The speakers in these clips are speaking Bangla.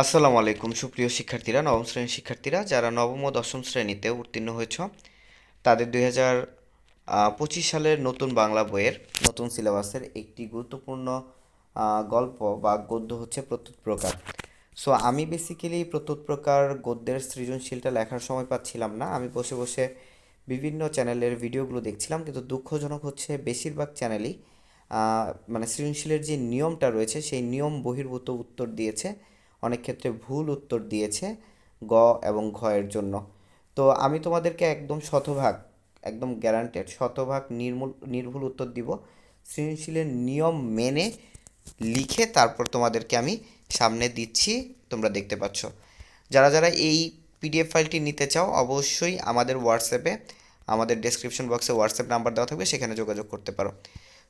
আসসালামু আলাইকুম, সুপ্রিয় শিক্ষার্থীরা, নবম শ্রেণির শিক্ষার্থীরা, যারা নবম ও দশম শ্রেণীতে উত্তীর্ণ হয়েছ, তাদের দুই হাজার পঁচিশ সালের নতুন বাংলা বইয়ের নতুন সিলেবাসের একটি গুরুত্বপূর্ণ গল্প বা গদ্য হচ্ছে প্রত্যুত প্রকার। সো আমি বেসিক্যালি প্রত্যুত প্রকার গদ্যের সৃজনশীলটা লেখার সময় পাচ্ছিলাম না। আমি বসে বসে বিভিন্ন চ্যানেলের ভিডিওগুলো দেখছিলাম, কিন্তু দুঃখজনক হচ্ছে বেশিরভাগ চ্যানেলই মানে সৃজনশীলের যে নিয়মটা রয়েছে, সেই নিয়ম বহির্ভূত উত্তর দিয়েছে। অনেক ক্ষেত্রে ভুল উত্তর দিয়েছে গ এবং ঘ এর জন্য। তো আমি তোমাদেরকে একদম শতভাগ, একদম গ্যারান্টেড শতভাগ নির্মূল, নির্ভুল উত্তর দিব। সৃজনশীলের নিয়ম মেনে লিখে তারপর তোমাদেরকে আমি সামনে দিচ্ছি, তোমরা দেখতে পাচ্ছ। যারা যারা এই পিডিএফ ফাইলটি নিতে চাও, অবশ্যই আমাদের হোয়াটসঅ্যাপে আমাদের ডেসক্রিপশন বক্সে হোয়াটসঅ্যাপ নাম্বার দেওয়া থাকবে, সেখানে যোগাযোগ করতে পারো।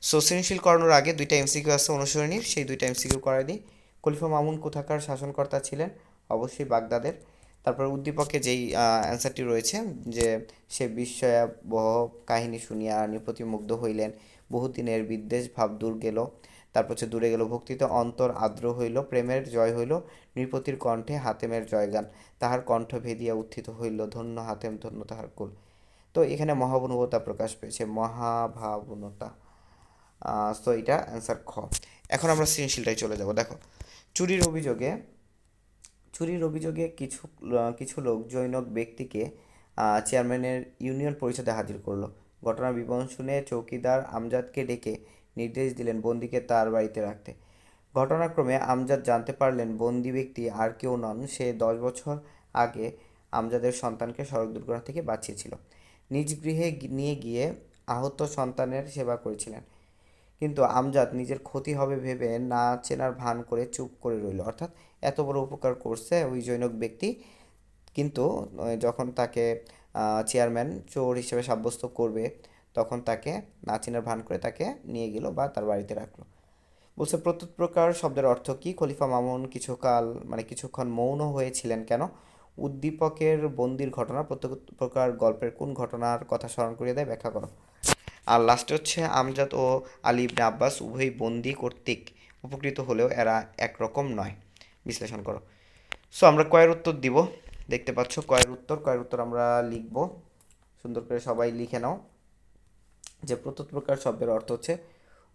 সো সৃজনশীল করানোর আগে দুইটা এমসিকিউ আছে অনুসরণীর, সেই দুইটা এমসিকিউ করাই দিই। খলিফা মামুন কোথাকার শাসনকর্তা ছিলেন? অবশ্যই বাগদাদের। তারপর উদ্দীপকে যেই অ্যান্সারটি রয়েছে যে সে বিস্ময়াবহ কাহিনী শুনিয়া নৃপতি মুগ্ধ হইলেন। বহুদিনের বিদ্বেষ, ভাব দূর গেল। তারপর হচ্ছে দূরে গেল, ভক্তিতে অন্তর আর্দ্র হইল, প্রেমের জয় হইল, নৃপতির কণ্ঠে হাতেমের জয়গান। তাহার কণ্ঠ ভেদিয়া উত্থিত হইল, ধন্য হাতেম, ধন্য তাহার কুল। তো এখানে মহাবনুবতা প্রকাশ পেয়েছে, মহাভাবনতা। তো এটা অ্যান্সার খ। এখন আমরা সৃজনশীলটাই চলে যাব, দেখো। চুরির অভিযোগে চুরির অভিযোগে কিছু কিছু লোক, জৈনক ব্যক্তিকে চেয়ারম্যানের ইউনিয়ন পরিষদে হাজির করল। ঘটনার বিবরণ শুনে চৌকিদার আমজাদকে ডেকে নির্দেশ দিলেন বন্দিকে তার বাড়িতে রাখতে। ঘটনাক্রমে আমজাদ জানতে পারলেন বন্দি ব্যক্তি আর কেউ নন, সে দশ বছর আগে আমজাদের সন্তানকে সড়ক দুর্ঘটনা থেকে বাঁচিয়েছিল। নিজ গৃহে নিয়ে গিয়ে আহত সন্তানের সেবা করেছিলেন। কিন্তু আমজাদ নিজের ক্ষতি হবে ভেবে না চেনার ভান করে চুপ করে রইল। অর্থাৎ এত বড় উপকার করছে ওই জৈনক ব্যক্তি। কিন্তু যখন তাকে চেয়ারম্যান চোর হিসেবে সাব্যস্ত করবে, তখন তাকে না চেনার ভান করে তাকে নিয়ে গেল বা তার বাড়িতে রাখল। বলছে, প্রত্যুত প্রকার শব্দের অর্থ কি? খলিফা মামুন কিছুকাল মানে কিছুক্ষণ মৌন হয়েছিলেন কেন? উদ্দীপকের বন্দির ঘটনা প্রত্যেক প্রকার গল্পের কোন ঘটনার কথা স্মরণ করিয়ে দেয়? ব্যাখ্যা করো। আর লাস্টে হচ্ছে আমজাদ ও আলী ইবনে আব্বাস উভয়ই বন্দি কর্তৃক উপকৃত হলেও এরা একরকম নয়। বিশ্লেষণ করো। সো আমরা কয়ের উত্তর দিব। দেখতে পাচ্ছ কয়ের উত্তর। কয়ের উত্তর আমরা লিখব। সুন্দর করে সবাই লিখে নাও। যে প্রকার শব্দের অর্থ হচ্ছে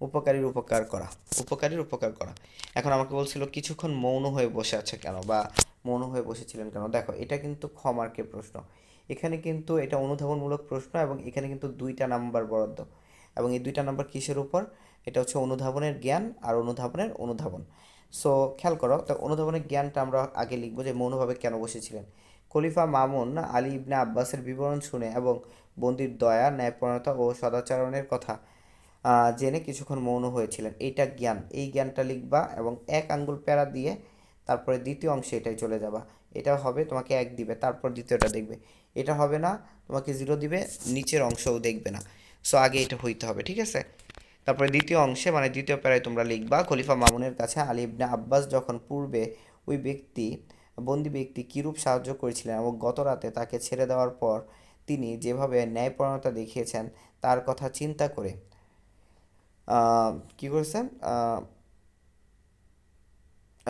উপকারীর উপকার করা। উপকারীর উপকার করা। এখন আমাকে বলছিল, কিছুক্ষণ মৌন হয়ে বসে আছে কেন? বা মৌন হয়ে বসেছিলেন কেন? দেখো, এটা কিন্তু খ মার্কের প্রশ্ন। এখানে কিন্তু এটা অনুধাবনমূলক প্রশ্ন এবং এখানে কিন্তু দুইটা নাম্বার বরাদ্দ। এবং এই দুইটা নাম্বার কিসের উপর? এটা হচ্ছে অনুধাবনের জ্ঞান আর অনুধাবনের অনুধাবন। সো খেয়াল করো, তো অনুধাবনের জ্ঞানটা আমরা আগে লিখব যে মৌনভাবে কেন বসেছিলেন। খলিফা মামুন আলী ইবনে আব্বাসের বিবরণ শুনে এবং বন্দির দয়া ন্যায়পরণতা ও সদাচরণের কথা জেনে কিছুক্ষণ মৌন হয়েছিলেন। এইটা জ্ঞান। এই জ্ঞানটা লিখবা এবং এক আঙ্গুল প্যারা দিয়ে তারপরে দ্বিতীয় অংশে এটাই চলে যাবা। এটা হবে, তোমাকে এক দিবে, তারপর দ্বিতীয়টা দেখবে। এটা হবে না, তোমাকে জিরো দিবে, নিচের অংশও দেখবে না। সো আগে এটা হইতে হবে, ঠিক আছে? তারপরে দ্বিতীয় অংশে মানে দ্বিতীয় প্যারায় তোমরা লিখবা, খলিফা মামুনের কাছে আলী ইবনে আব্বাস যখন পূর্বে ওই ব্যক্তি, বন্দি ব্যক্তি কীরূপ সাহায্য করেছিলেন এবং গত রাতে তাকে ছেড়ে দেওয়ার পর তিনি যেভাবে ন্যায়পরণতা দেখিয়েছেন, তার কথা চিন্তা করে কি করেছেন?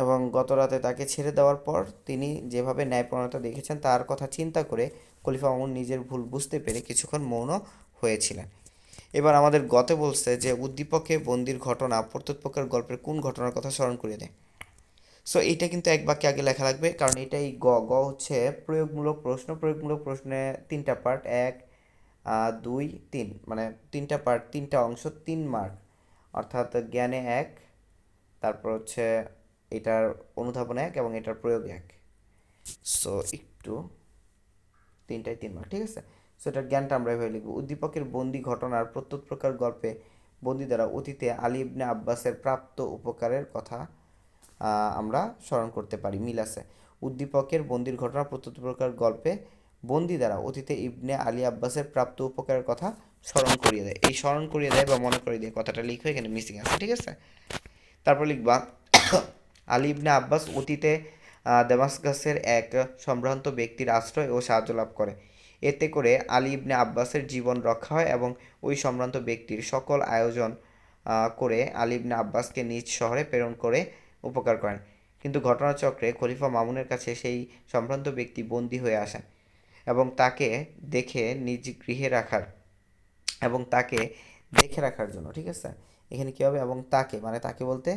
এবং গত রাতে তাকে ছেড়ে দেওয়ার পর তিনি যেভাবে ন্যায়পরণতা দেখেছেন, তার কথা চিন্তা করে খলিফা মামুন নিজের ভুল বুঝতে পেরে কিছুক্ষণ মৌন হয়েছিলেন। এবার আমাদের গতে বলছে যে, উদ্দীপকে বন্দির ঘটনা প্রত্যুৎপক্ষের গল্পের কোন ঘটনার কথা স্মরণ করিয়ে দেয়। সো এইটা কিন্তু এক বাক্যে আগে লেখা লাগবে, কারণ এটাই গ। গ হচ্ছে প্রয়োগমূলক প্রশ্ন, প্রয়োগমূলক প্রশ্নে তিনটা পার্ট এক দুই, তিন মানে তিনটা পার্ট তিনটা অংশ, তিন মার্ক অর্থাৎ জ্ঞানে এক, তারপর হচ্ছে এটার অনুধাবন এক এবং এটার প্রয়োগ এক। সো একটু তিনটায় তিন মার্ক ঠিক আছে? সো এটার জ্ঞানটা আমরা এভাবে লিখব। উদ্দীপকের বন্দি ঘটনার প্রত্যুত প্রকার গল্পে বন্দি দ্বারা অতীতে আলী ইবনে আব্বাসের প্রাপ্ত উপকারের কথা আমরা স্মরণ করতে পারি। মিল আছে। উদ্দীপকের বন্দির ঘটনা প্রত্যুত প্রকার গল্পে বন্দি দ্বারা অতীতে ইবনে আলী আব্বাসের প্রাপ্ত উপকারের কথা স্মরণ করিয়ে দেয়। এই স্মরণ করিয়ে দেয় বা মনে করিয়ে দেয়, কথাটা লিখবে এখানে মিসিং আছে, ঠিক আছে? তারপর লিখবা আলী ইবনে আব্বাস অতীতে আহ, দামাসকাসের এক সম্ভ্রান্ত ব্যক্তির আশ্রয় ও সাহায্য লাভ করে। এতে করে আলী ইবনে আব্বাসের জীবন রক্ষা হয় এবং ওই সম্ভ্রান্ত ব্যক্তির সকল আয়োজন করে আলী ইবনে আব্বাসকে নিজ শহরে প্রেরণ করে উপকার করেন। কিন্তু ঘটনাচক্রে খলিফা মামুনের কাছে সেই সম্ভ্রান্ত ব্যক্তি বন্দী হয়ে আসেন এবং তাকে দেখে নিজ গৃহে রাখার এবং তাকে দেখে রাখার জন্য ঠিক আছে? এখানে কী হবে? এবং তাকে মানে তাকে বলতে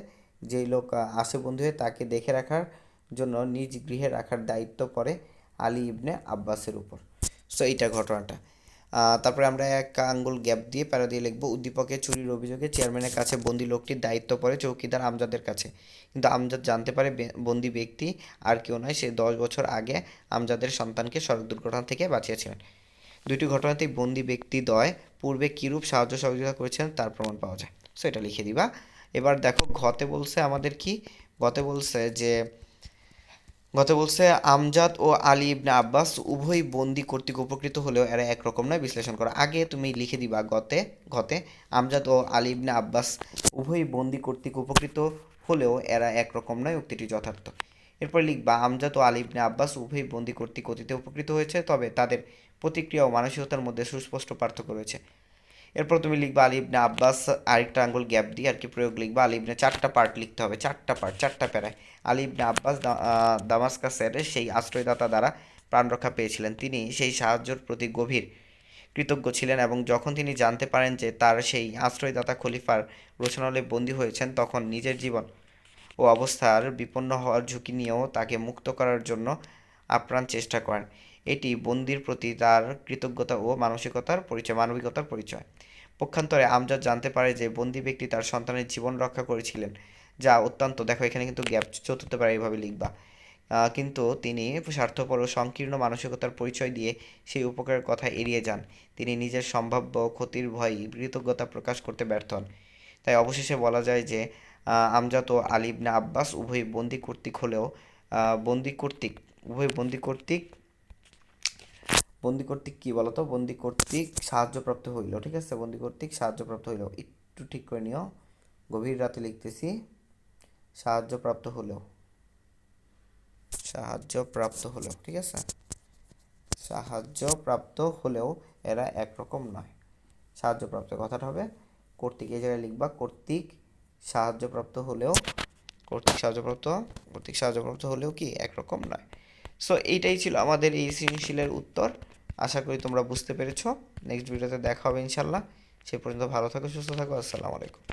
যেই লোক আসে বন্ধু হয়ে তাকে দেখে রাখার জন্য নিজ গৃহে রাখার দায়িত্ব পড়ে আলী ইবনে আব্বাসের উপর। সো এইটা ঘটনাটা। তারপরে আমরা এক আঙ্গুল গ্যাপ দিয়ে প্যারা দিয়ে লিখব, উদ্দীপকের চুরির অভিযোগে চেয়ারম্যানের কাছে বন্দি লোকটির দায়িত্ব পড়ে চৌকিদার আমজাদের কাছে। কিন্তু আমজাদ জানতে পারে বন্দি ব্যক্তি আর কেউ নয়, সে দশ বছর আগে আমজাদের সন্তানকে সড়ক দুর্ঘটনা থেকে বাঁচিয়েছিলেন। দুটি ঘটনাতেই বন্দি ব্যক্তি দ্বয় পূর্বে কিরূপ সাহায্য সহযোগিতা করেছেন তার প্রমাণ পাওয়া যায়। সো এটা লিখে দিবা। এবার দেখো ঘতে বলছে আমাদের কি? গতে বলছে যে, গতে বলছে আমজাদ ও আলী ইবনে আব্বাস উভয় বন্দি কর্তৃক উপকৃত হলেও এরা একরকম নয়, বিশ্লেষণ করো। আগে তুমি লিখে দিবা গতে ঘতে আমজাদ ও আলী ইবনে আব্বাস উভয়ই বন্দি কর্তৃক উপকৃত হলেও এরা একরকম নয়, উক্তিটি যথার্থ। এরপর লিখবা, আমজাদ ও আলী ইবনে আব্বাস উভয়ই বন্দি কর্তৃক অতীতে উপকৃত হয়েছে, তবে তাদের প্রতিক্রিয়া ও মানসিকতার মধ্যে সুস্পষ্ট পার্থক্য রয়েছে। এরপর তুমি লিখবা আলী ইবনে আব্বাস, আরেকটা আঙ্গুল গ্যাপ দিয়ে আর কি প্রয়োগ লিখবা। আলী ইবনে চারটা পার্ট লিখতে হবে, চারটা পার্ট চারটা প্যারায়। আলী ইবনে আব্বাস দামাস্কাসের সেই আশ্রয়দাতা দ্বারা প্রাণ রক্ষা পেয়েছিলেন। তিনি সেই সাহায্যের প্রতি গভীর কৃতজ্ঞ ছিলেন এবং যখন তিনি জানতে পারেন যে তার সেই আশ্রয়দাতা খলিফার রোশনালে বন্দী হয়েছেন, তখন নিজের জীবন ও অবস্থার বিপন্ন হওয়ার ঝুঁকি নিয়েও তাকে মুক্ত করার জন্য আপ্রাণ চেষ্টা করেন। এটি বন্দির প্রতি তার কৃতজ্ঞতা ও মানসিকতার পরিচয়, মানবিকতার পরিচয়। পক্ষান্তরে আমজাদ জানতে পারে যে, বন্দি ব্যক্তি তার সন্তানের জীবন রক্ষা করেছিলেন, যা অত্যন্ত, দেখো এখানে কিন্তু গ্যাপ, চতুর্থ পারে এইভাবে লিখবা। কিন্তু তিনি স্বার্থপর ও সংকীর্ণ মানসিকতার পরিচয় দিয়ে সেই উপকারের কথা এড়িয়ে যান। তিনি নিজের সম্ভাব্য ক্ষতির ভয়ে কৃতজ্ঞতা প্রকাশ করতে ব্যর্থ হন। তাই অবশেষে বলা যায় যে আমজাদ ও আলী ইবনে আব্বাস উভয় বন্দি কর্তৃক হলেও বন্দি কর্তৃক, উভয় বন্দি কর্তৃক বন্দি কর্তৃক কী বলতো বন্দি কর্তৃক সাহায্যপ্রাপ্ত হইল, ঠিক আছে? বন্দি কর্তৃক সাহায্যপ্রাপ্ত হইল। একটু ঠিক করে নিও। গভীর রাতে লিখতেছি, সাহায্যপ্রাপ্ত হলেও সাহায্যপ্রাপ্ত হলেও ঠিক আছে? সাহায্যপ্রাপ্ত হলেও এরা একরকম নয়। সাহায্যপ্রাপ্ত কথাটা হবে, কর্তৃক এই জায়গায় লিখবা, কর্তৃক সাহায্যপ্রাপ্ত হলেও, কর্তৃক সাহায্যপ্রাপ্ত কর্তৃক সাহায্যপ্রাপ্ত হলেও কি একরকম নয়। সো এইটাই ছিল আমাদের এই সৃজনশীলের উত্তর। আশা করি তোমরা বুঝতে পেরেছ। নেক্সট ভিডিওতে দেখা হবে ইনশাল্লাহ সে পর্যন্ত ভালো থাকো, সুস্থ থাকো। আসসালামু আলাইকুম।